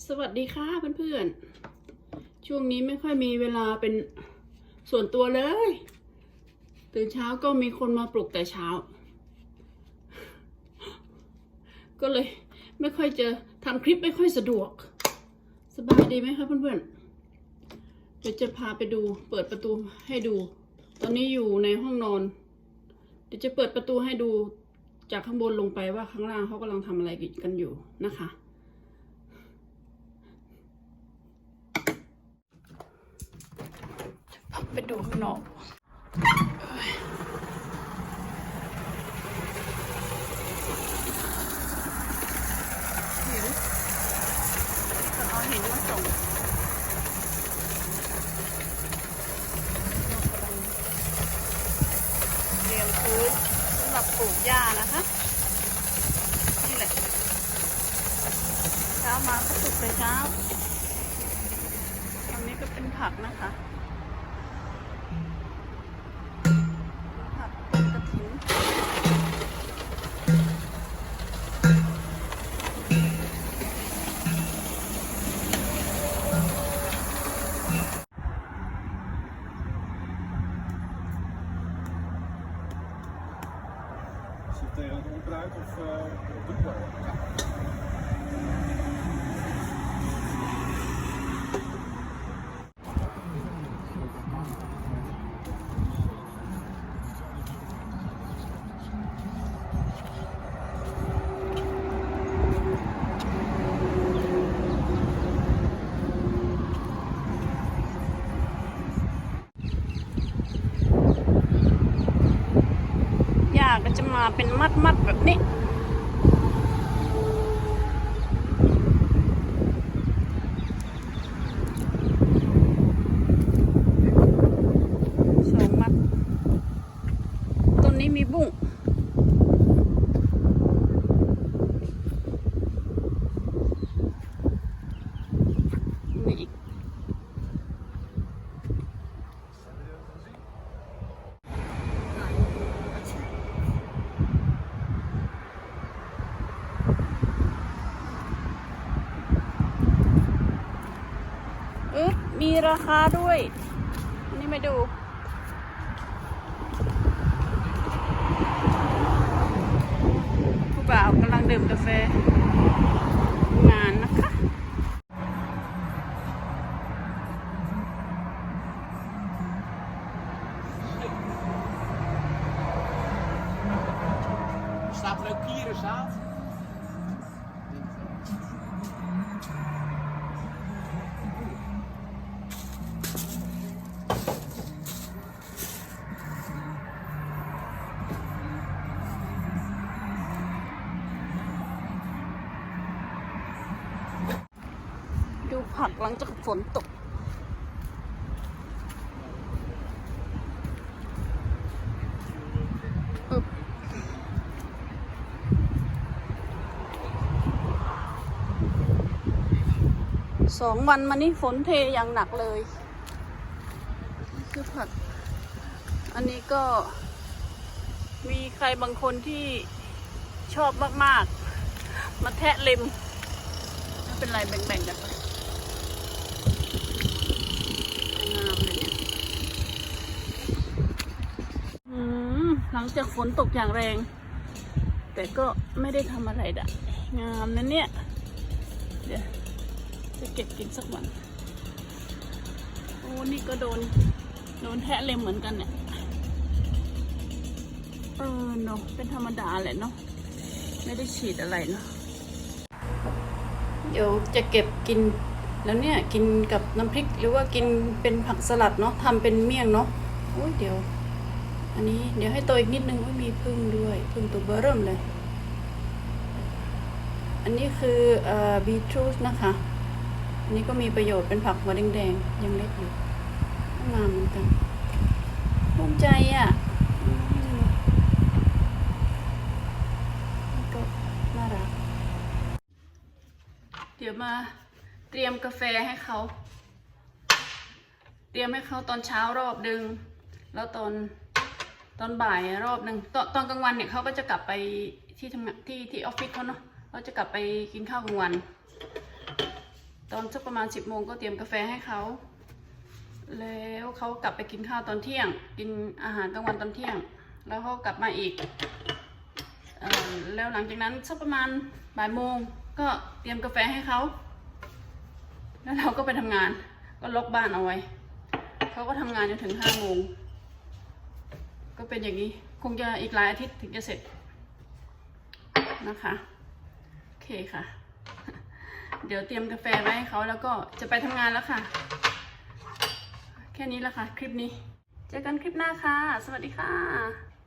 สวัสดีค่ะเพื่อนๆ ช่วงนี้ไม่ค่อยมีเวลาเป็นส่วนตัวเลย ตื่นเช้าก็มีคนมาปลุกแต่เช้า ก็เลยไม่ค่อยจะทำคลิปไม่ค่อยสะดวก สบายดีไหมคะเพื่อนๆ เดี๋ยวจะพาไปดูเปิดประตูให้ดู ตอนนี้อยู่ในห้องนอน เดี๋ยวจะเปิดประตูให้ดูจากข้างบนลงไปว่าข้างล่างเขากำลังทำอะไรกันอยู่นะคะ ไปดูข้างนอกเห็นเขาเอาห็นมาส่งเตรียมพื้นสำหรับปลูกหญ้านะคะ นี่แหละ เช้ามาก็ปลูกแต่เช้าตรงนี้ก็เป็นผักนะคะ tegen het onkruid of uh? Ja. ห มาเป็นมัดๆแบบนี้ สองมัด ต้นนี้มีบุ้ง มีอีก อึ๊บมี ราคาด้วยนนี้มาดูผู้บ่าวกำลังดื่มกาแฟ งานนะคะ Er staat een leuk kierenzaad. d ดู ผักหลังจากฝนตก สองวันมานี้ฝนเทอย่างหนักเลยนี่คือผัก อันนี้ก็มีใครบางคนที่ชอบมาก ๆ มาแทะเล็มไม่เป็นไรแบ่ง ๆ กันไปงามเลยเนี่ยอืมห ลังจากฝนตกอย่างแรง แต่ก็ไม่ได้ทำอะไรดะงามนะเนี่ย เดี๋ยวจะเก็บกินสักวัน โอ้นี่ก็โดน โดนแทะเล็มเหมือนกันเนี่ย เออเนาะเป็นธรรมดาแหละเนาะ ไม่ได้ฉีดอะไรเนาะ เดี๋ยวจะเก็บกินแล้วเนี่ย กินกับน้ำพริกหรือว่ากินเป็นผักสลัดเนาะทำเป็นเมี่ยงเนาะโอ้ยเดี๋ยว อันนี้เดี๋ยวให้โตอีกนิดนึงว่ามีพึ่งด้วยพึ่งตัวเบอร์เริ่มเลย อันนี้คือเอ่อบีทรูทนะคะ อันนี้ก็มีประโยชน์เป็นผักหัวแดงๆยังเล็กอยู่งามเหมือนกันภูมิใจอะก็น่ารัก เดี๋ยวมาเตรียมกาแฟให้เขา เตรียมให้เขาตอนเช้ารอบดึง แล้วตอน ตอนบ่ายรอบหนึ่งตอนตอนกลางวันเนี่ยเขาก็จะกลับไปที่ทำงานที่ที่ออฟฟิศเขาเนาะเขาจะกลับไปกินข้าวกลางวัน ตอนสักประมาณ10โมงก็เตรียมกาแฟให้เขาแล้วเขากลับไปกินข้าวตอนเที่ยง กินอาหารกลางวันตอนเที่ยง แล้วเขากลับมาอีกอแล้วหลังจากนั้นสักประมาณบ่ายโมงก็เตรียมกาแฟให้เขาแล้วเราก็ไปทำงานก็ล็อกบ้านเอาไว้เขาก็ทำงานจนถึงห้าโมง ก็เป็นอย่างนี้คงจะอีกหลายอาทิตย์ถึงจะเสร็จนะคะโอเคค่ะ เดี๋ยวเตรียมกาแฟไว้ให้เขาแล้วก็จะไปทำงานแล้วค่ะ แค่นี้แหละค่ะ คลิปนี้ เจอกันคลิปหน้าค่ะ สวัสดีค่ะ